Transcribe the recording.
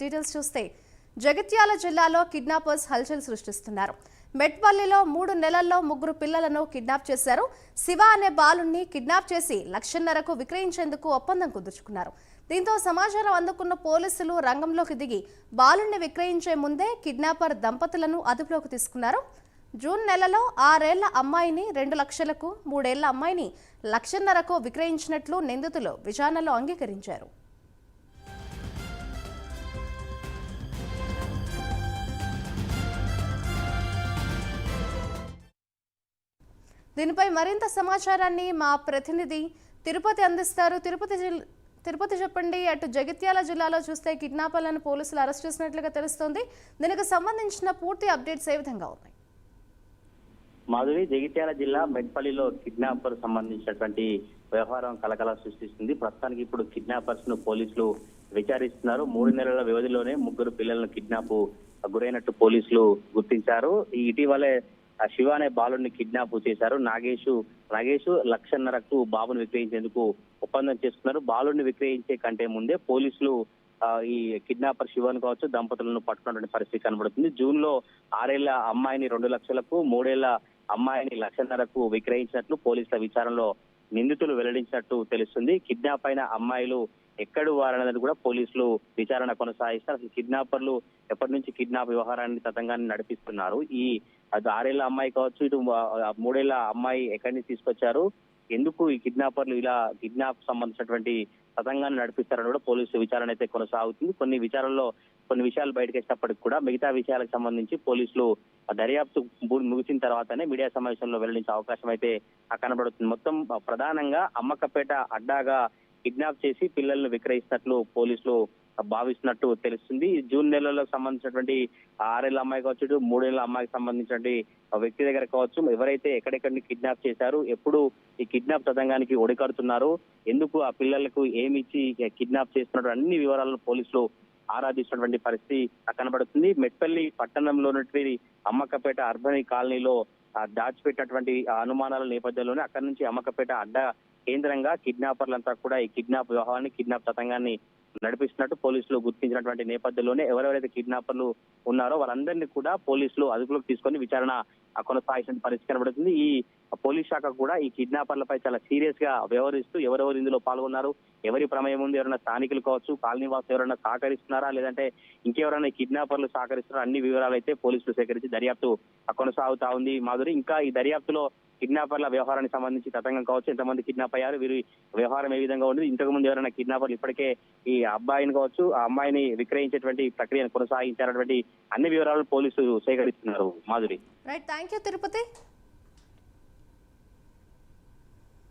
Details చూస్తే జగిత్యాల జిల్లాలో kidnappers హల్చల్ సృష్టిస్తున్నారు. మెట్పల్లిలో మూడు నెలల్లో ముగ్గురు పిల్లలను కిడ్నాప్ చేశారు. శివ అనే బాలుణ్ణి కిడ్నాప్ చేసి లక్షన్నరకు విక్రయించేందుకు ఒప్పందం కుదుర్చుకున్నారు. దీంతో సమాచారం అందుకున్న పోలీసులు రంగంలోకి దిగి బాలుణ్ణి విక్రయించే ముందే కిడ్నాపర్ దంపతులను అదుపులోకి తీసుకున్నారు. జూన్ నెలలో ఆరేళ్ళ అమ్మాయిని రెండు లక్షలకు మూడేళ్ళ అమ్మాయిని లక్షన్నరకు విక్రయించినట్లు నిందితులు విచారణలో అంగీకరించారు. దీనిపై మరింత సమాచారాన్ని మా ప్రతినిధి తిరుపతి అందిస్తారు. తిరుపతి తిరుపతి చెప్పండి. అటు జగిత్యాల జిల్లాలో చూస్తే కిడ్నాపర్లను పోలీసులు అరెస్ట్ చేసినట్లుగా తెలుస్తోంది. దీనికి సంబంధించిన పూర్తి అప్డేట్స్ ఏ విధంగా ఉన్నాయి? మాధురి జగిత్యాల జిల్లా మెట్పల్లిలో కిడ్నాపర్ సంబంధించినటువంటి వ్యవహారం కలకల సృష్టిస్తుంది. ప్రస్తుతానికి ఇప్పుడు కిడ్నాపర్స్ను పోలీసులు విచారిస్తున్నారు. మూడు నెలల వ్యవధిలోనే ముగ్గురు పిల్లలను కిడ్నాప్ గురైనట్టు పోలీసులు గుర్తించారు. ఈ ఇటీవలే ఆ శివ అనే బాలుడిని కిడ్నాప్ చేశారు. నాగేష్ నాగేష్ లక్షన్నరకు బాబును విక్రయించేందుకు ఒప్పందం చేసుకున్నారు. బాలుడిని విక్రయించే కంటే ముందే పోలీసులు ఈ కిడ్నాపర్ శివన్ కావచ్చు దంపతులను పట్టుకున్నటువంటి పరిస్థితి కనబడుతుంది. జూన్లో ఆరేళ్ళ అమ్మాయిని రెండు లక్షలకు మూడేళ్ళ అమ్మాయిని లక్షన్నరకు విక్రయించినట్లు పోలీసుల విచారణలో నిందితులు వెల్లడించినట్టు తెలుస్తుంది. కిడ్నాప్ అయిన అమ్మాయిలు ఎక్కడు వారనేది కూడా పోలీసులు విచారణ కొనసాగిస్తారు. అసలు కిడ్నాపర్లు ఎప్పటి నుంచి కిడ్నాప్ వ్యవహారాన్ని తతంగాన్ని నడిపిస్తున్నారు? ఈ అది ఆరేళ్ళ అమ్మాయి కావచ్చు ఇటు మూడేళ్ళ అమ్మాయి ఎక్కడి నుంచి తీసుకొచ్చారు? ఎందుకు ఈ కిడ్నాపర్లు ఇలా కిడ్నాప్ సంబంధించినటువంటి తతంగాన్ని నడిపిస్తారని కూడా పోలీసు విచారణ అయితే కొనసాగుతుంది. కొన్ని విచారణలో కొన్ని విషయాలు బయటకు వచ్చినప్పటికి కూడా మిగతా విషయాలకు సంబంధించి పోలీసులు దర్యాప్తు భూమి ముగిసిన తర్వాతనే మీడియా సమావేశంలో వెల్లడించే అవకాశం అయితే ఆ కనబడుతుంది. మొత్తం ప్రధానంగా అమ్మకపేట అడ్డాగా కిడ్నాప్ చేసి పిల్లలను విక్రయిస్తున్నట్లు పోలీసులు భావిస్తున్నట్టు తెలుస్తుంది. జూన్ నెలలో సంబంధించినటువంటి ఆరేళ్ళ అమ్మాయి కావచ్చు ఇటు మూడేళ్ళ అమ్మాయికి సంబంధించినటువంటి వ్యక్తి దగ్గర కావచ్చు ఎవరైతే ఎక్కడెక్కడిని కిడ్నాప్ చేశారు ఎప్పుడు ఈ కిడ్నాప్ తతంగానికి ఒడికడుతున్నారు ఎందుకు ఆ పిల్లలకు ఏమిచ్చి కిడ్నాప్ చేస్తున్నారు అన్ని వివరాలను పోలీసులు ఆరాధిస్తున్నటువంటి పరిస్థితి కనబడుతుంది. మెట్పల్లి పట్టణంలోనటువంటి అమ్మకపేట అర్బనీ కాలనీలో దాచిపెట్టినటువంటి అనుమానాల నేపథ్యంలోనే అక్కడి నుంచి అమ్మకపేట అడ్డ కేంద్రంగా కిడ్నాపర్లంతా కూడా ఈ కిడ్నాప్ వ్యవహారాన్ని కిడ్నాప్ తతంగాన్ని నడిపిస్తున్నట్టు పోలీసులు గుర్తించినటువంటి నేపథ్యంలోనే ఎవరెవరైతే కిడ్నాపర్లు ఉన్నారో వారందరినీ కూడా పోలీసులు అదుపులోకి తీసుకొని విచారణ కొనసాగించిన పరిస్థితి కనబడుతుంది. ఈ పోలీస్ శాఖ కూడా ఈ కిడ్నాపర్లపై చాలా సీరియస్గా వ్యవహరిస్తూ ఎవరెవరు ఇందులో పాల్గొన్నారు ఎవరి ప్రమేయం ఉంది ఎవరైనా స్థానికులు కావచ్చు కాలనీ ఎవరైనా సహకరిస్తున్నారా లేదంటే ఇంకెవరైనా కిడ్నాపర్లు సహకరిస్తున్నారా అన్ని వివరాలు అయితే పోలీసులు సేకరించి దర్యాప్తు కొనసాగుతా ఉంది. మాధురి ఇంకా ఈ దర్యాప్తులో కిడ్నాపర్ల వ్యవహారానికి సంబంధించి తతంగం కావచ్చు ఎంతమంది కిడ్నాప్ అయ్యారు వీరి వ్యవహారం ఏ విధంగా ఉంది ఇంతకు ముందు ఎవరైనా కిడ్నాపర్లు ఇప్పటికే ఈ అబ్బాయిని కావచ్చు ఆ అమ్మాయిని విక్రయించేటువంటి ప్రక్రియను కొనసాగించారటువంటి అన్ని వివరాలు పోలీసులు సేకరిస్తున్నారు. Madhuri. Right thank you Tirupati